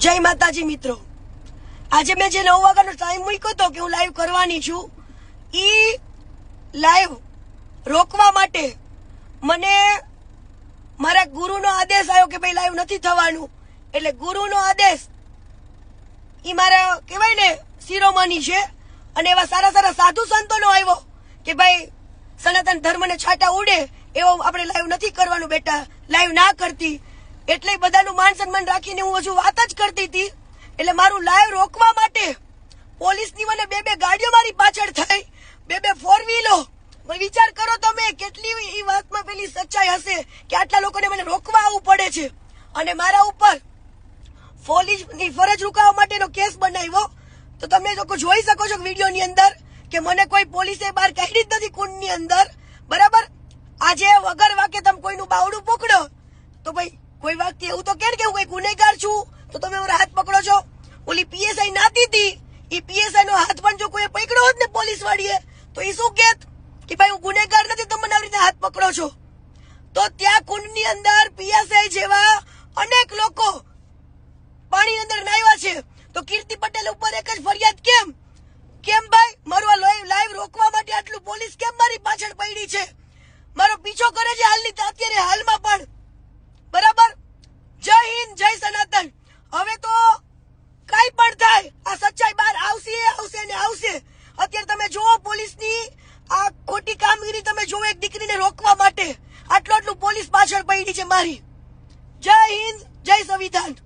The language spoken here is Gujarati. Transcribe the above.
જય માતાજી મિત્રો. આજે મેં જે નવ વાગ્યાનો ટાઈમ મૂક્યો હતો કે હું લાઈવ કરવાની છું, ઈ લાઈવ રોકવા માટે મને મારા ગુરુનો આદેશ આવ્યો કે ભાઈ લાઈવ નથી થવાનું. એટલે ગુરુનો આદેશ ઈ મારા કહેવાય ને શિરોમાની છે. અને એવા સારા સારા સાધુ સંતોનો આવ્યો કે ભાઈ સનાતન ધર્મને છાંટા ઉડે, એવો આપણે લાઈવ નથી કરવાનું બેટા. લાઈવ ના કરતી. એટલે બધાનું માન સન્માન રાખીને હું હજુ વાત જ કરતી હતી. એટલે મારું લાઈવ રોકવા માટે પોલીસની મને બે બે ગાડીઓ મારી પાછળ થઈ. બે બે ફોર વ્હીલો વિચાર કરો તમે, કેટલી એ વાતમાં પેલી સચ્ચાઈ હશે કે આટલા લોકોને મને રોકવા આવવું પડે છે. અને મારા ઉપર પોલીસની ફરજ રૂકાવવા માટેનો કેસ બનાવ્યો. તો તમે લોકો જોઈ શકો છો વિડીયોની અંદર કે મને કોઈ પોલીસે બહાર કાઢી જ નથી કુંડની અંદર. બરાબર? આજે વગર વાકે તમે કોઈનું બાવડું પકડો તો ભાઈ વ્યક્તિ એવું તો કેમ કે હું કઈ ગુનેગાર છું? તો તમે મારા હાથ પકડો છો? ઓલી પીએસઆઈ નાતી હતી. એ પીએસઆઈ નો હાથ પણ જો કોઈ પકડ્યો હોત ને પોલીસ વાળીએ તો એ શું કેત કે ભાઈ હું ગુનેગાર નથી, તમે મને આવી રીતે હાથ પકડો છો. તો ત્યાં કુંડની અંદર પીએસઆઈ જેવા અનેક લોકો પાણી અંદર નાહ્યા છે. તો કીર્તિ પટેલ ઉપર એક જ ફરિયાદ કેમ? કેમ ભાઈ? મારું આ લાઈવ રોકવા માટે આટલું પોલીસ કેમ મારી પાછળ પડી છે? મારો પીછો કરે છે હાલની અત્યારે હાલમાં પણ બરાબર જય હિન્દ જય સનાતન હવે તો કઈ પણ થાય આ સચ્ચાઈ બહાર આવશે આવશે ને આવશે અત્યારે તમે જુઓ પોલીસની ખોટી કામગીરી તમે જુઓ એક દીકરીને રોકવા માટે. આટલું આટલું પોલીસ પાછળ પડી છે મારી. જય હિન્દ, જય સંવિધાન.